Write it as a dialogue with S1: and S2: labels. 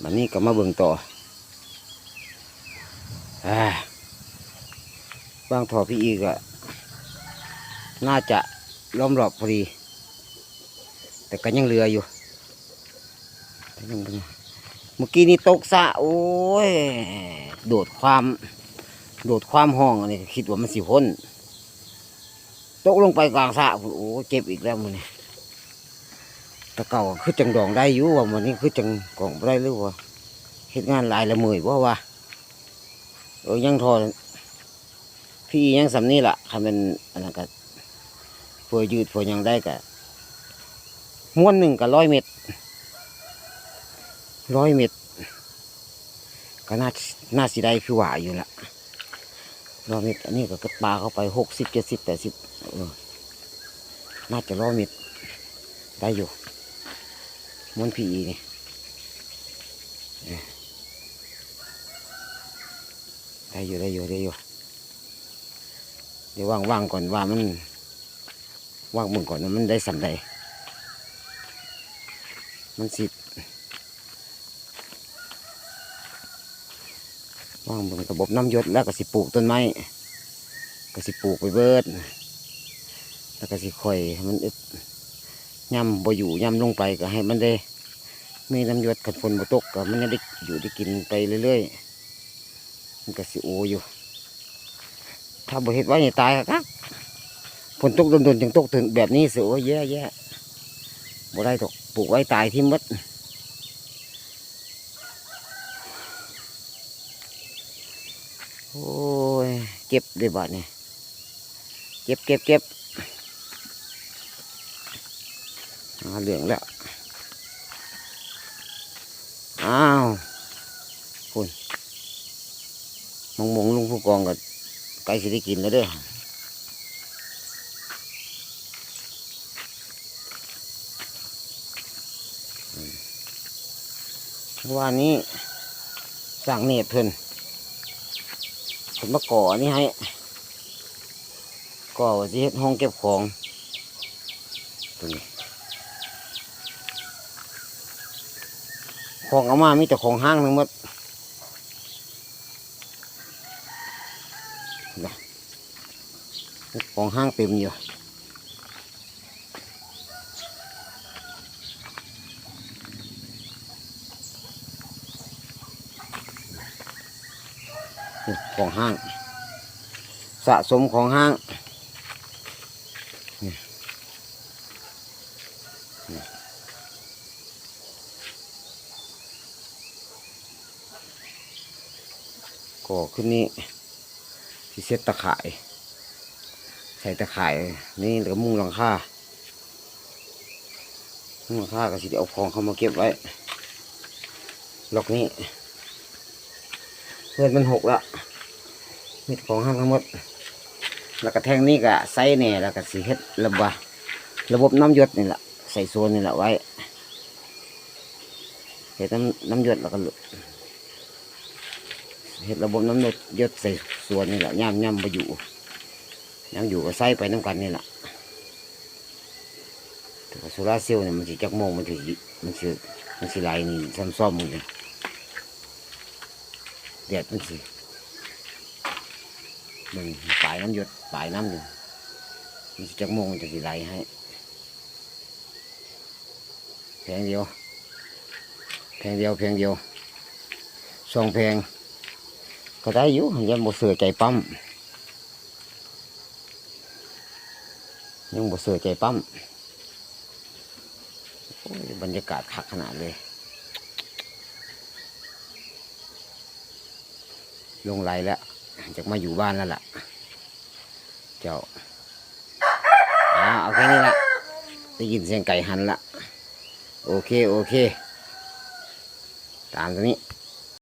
S1: วันนี้ก็มาเบิ่งต่ออ่าบางทอพี่อีกอะน่าจะล้อมรอบพอดี แต่ก็ยังเหลืออยู่เมื่อกี้นี่ตกสะโอ้ย โดดความโดดความห้องอนี้คิดว่ามันสิพ้นตกลงไปกลางสะโอ้เจ็บอีกแล้วมันนี่แตะเก่าคือจังดองได้อยู่ว่ามันนี้คือจังกองได้หรือว่าเฮ็ดงานหลายละเมอยว่าว่าเออยังทอพี่ยังสำนี่ล่ะคันเป็นอันนั้นก็เพื่อยืดเพื่อยังได้ก็ม้วนหนึ่งก็ร้อยเมตรร้อยเมตรก็น่าน่าสิได้คือหวาอยู่ละร้อยเมตรอันนี้ก็กระปลาเข้าไปหกสิบเจ็ดสิบแปดสิบน่าจะร้อยเมตรได้อยู่ ม้วนพีนี่ได้อยู่ได้อยู่ได้อยู่เดี๋ยวว่างๆก่อนว่ามันว่างมึงก่อนมันได้สำใดมันสิว่างบนระบบน้ำยศแล้วก็สิปลูกต้นไม้ก็สิปลูกไปเบิดแล้วก็สิค่อยให้มันอึด ย่ำบ่อยู่ย่ำลงไปก็ให้มันได้มีน้ำหยศขันฝนบ่ตกก็มันยังได้อยู่ได้กินไปเรื่อยๆมันก็สิโออยู่ ถ้าบ่เฮ็ดไว้เนี่ยตายครับฝนตกโดนๆจึงตกถึงแบบนี้สิโอ้แย่แย่บ่ได้ตกปลูกไว้ตายที่หมดโอ้ยเก็บเลยบาดเนี่ยเก็บเก็บเก็บหา เหลืองแล้ว อ้าวคุณมองมองลุงผู้กองกับไก่สิได้กินแล้วเด้ออืมเมื่อวานนี้สั่งเนตรเพิ่นผมมาก่อนี่ให้ก่อว่าสิเฮ็ดห้องเก็บของตัวนี้ ของเอามามีแต่ของห้างทั้งหมดนะของห้างเต็มอยู่ของห้าง สะสมของห้างนี่นี่ ก่อขึ้นนี้ที่เซ็ตตะข่าย ใส่ตะข่ายนี่แล้วก็มุงหลังคามุงหลังคาก็สิได้เอาของเข้ามาเก็บไว้ล็อกนี้ เพื่อนมันหกละมิดของห้างทั้งหมด แล้วก็แท่งนี้ก็ใส่เนี่ยแล้วก็สีเฮ็ดระบะระบบน้ำหยศนี่แหละใส่โซนนี่แหละไว้เฮ็ดน้ำน้ำหยศแล้วก็ เฮ็ดระบบน้ำหยศหยศใส่ส่วนนี่แหละย่ำย่ำไปอยู่ย่ำอยู่ก็ใส่ไปน้ำกันนี่แหละแต่ว่าโซลาเซลล์เนี่ยมันสิจักโมงมันสิมันสิมันสิไหลนี่ซ้ำๆมึงเลยแดดมันสิมึงปลายน้ำหยดปลายน้ำอยู่มันสิจักโมงมันจะสิไหลให้แพงเดียวแพงเดียวแพงเดียวสองแพง ก็ได้อยู่ยังบ่เสือใจปั๊มยังบ่เสือใจปั๊มบรรยากาศคักขนาดเลยลงไหลแล้วจากมาอยู่บ้านแล้วล่ะ เจ้าอาเอาแค่นี้ละได้ยินเสียงไก่หันละโอเค โอเค ตามตัวนี้